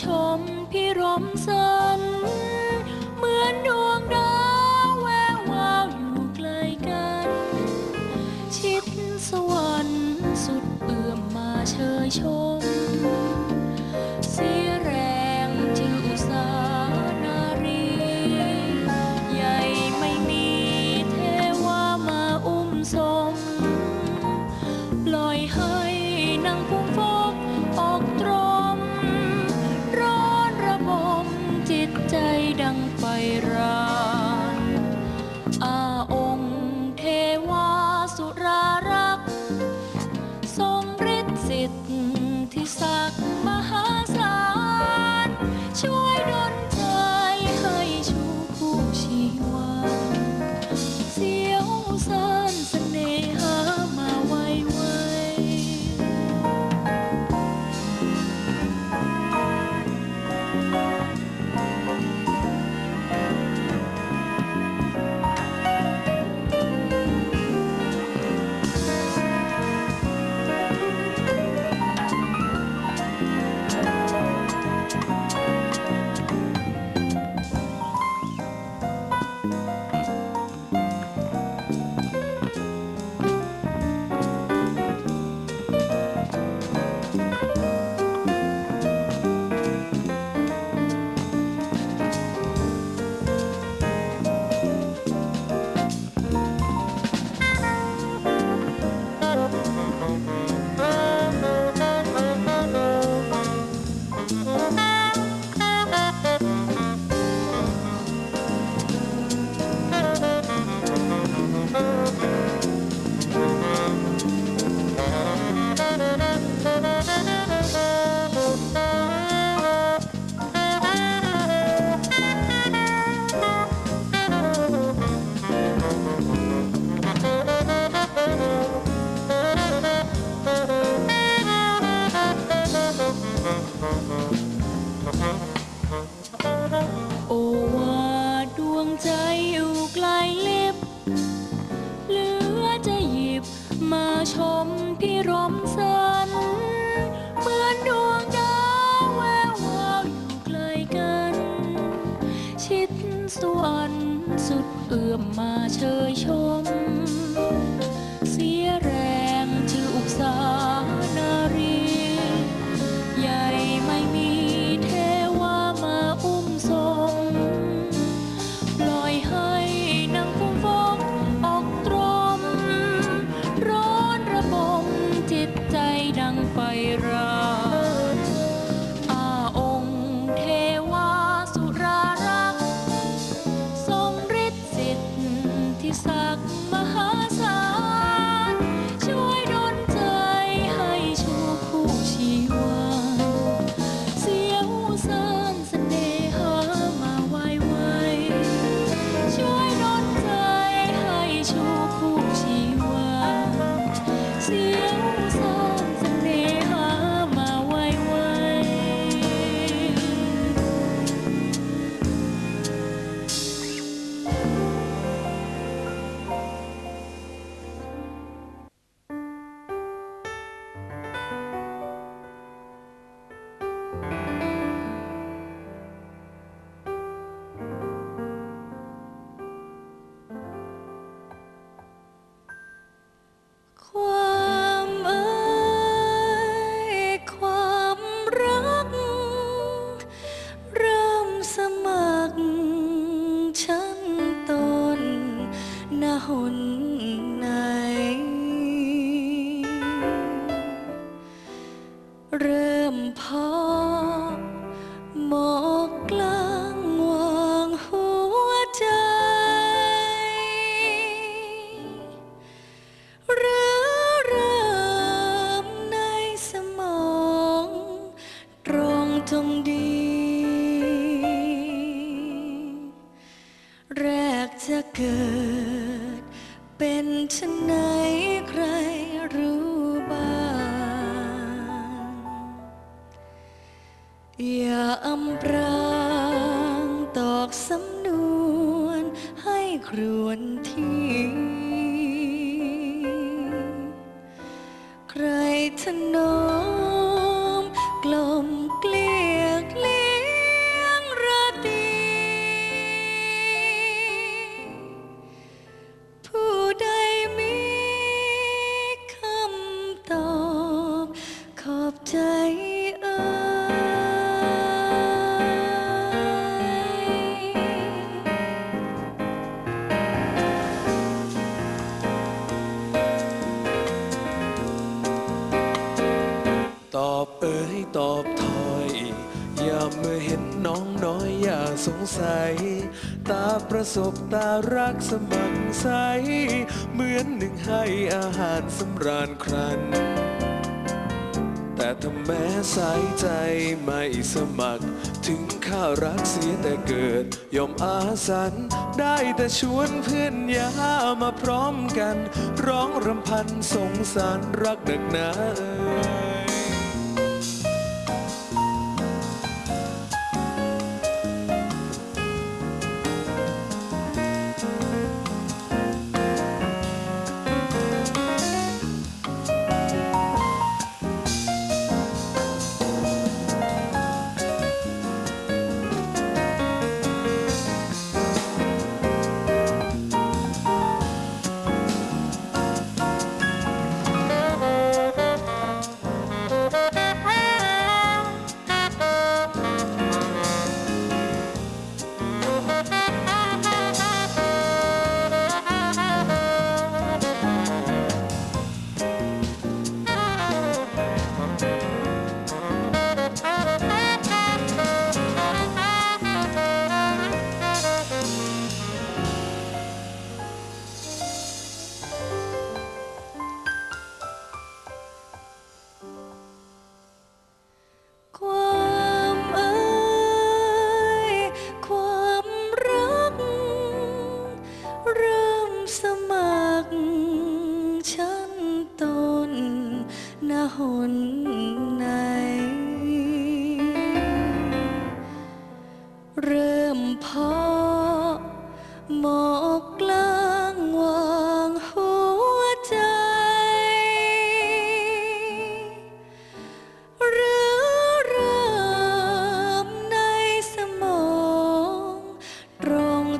ชมพิรมสน เหมือนดวงดาวแวววาวอยู่ไกลกัน ชิดสวรรค์สุดเอื้อมมาเชยชมสี anyone. มาเชยชม เริ่มพอมอกกลางวางหัวใจ เริ่มในสมองตรงตรงดี แรกจะเกิด to know สงสัย ตาประสบตารักสมัครใส เหมือนหนึ่งให้อาหารสำราญครัน แต่ถ้าแม้สายใจไม่สมัคร ถึงข้ารักเสียแต่เกิด ยอมอาสัน ได้แต่ชวนเพื่อนยามาพร้อมกัน ร้องรำพันสงสารรักหนักหนาเอ่ย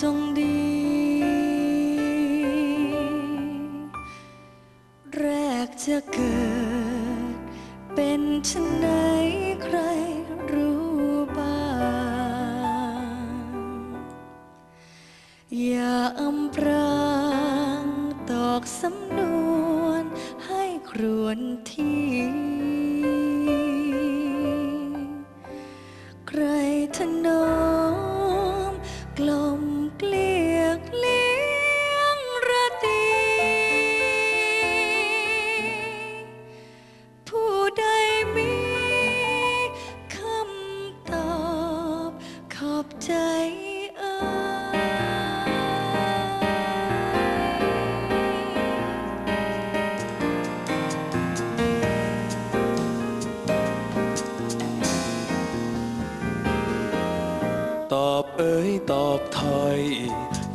จงดี แรกจะเกิด เป็นชนไหนใครรู้บ้าง อย่าอำพรางตอกสำนวนให้ครวนที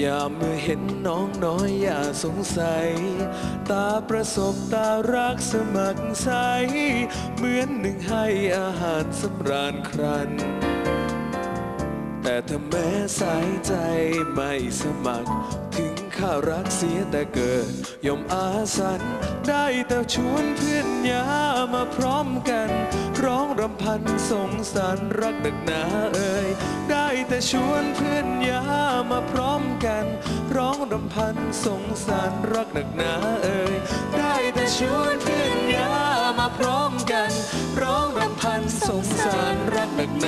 อย่าเมื่อเห็นน้องน้อยอย่าสงสัย ตาประสบตารักสมัครใส เหมือนหนึ่งให้อาหารสำราญครัน แต่ถ้าแม้สายใจไม่สมัคร ถึงข้ารักเสียแต่เกิดยอมอาสัน ได้แต่ชวนเพื่อนยามาพร้อมกัน ร้องรำพันสงสารรักหนักหนาเอ่ย ได้แต่ชวนเพื่อนยามาพร้อมกัน ร้องรำพันสงสารรักหนักหนาเอ่ยได้แต่ชวนเพื่อนยามาพร้อมกัน ร้องรำพันสงสารรักหนักหนา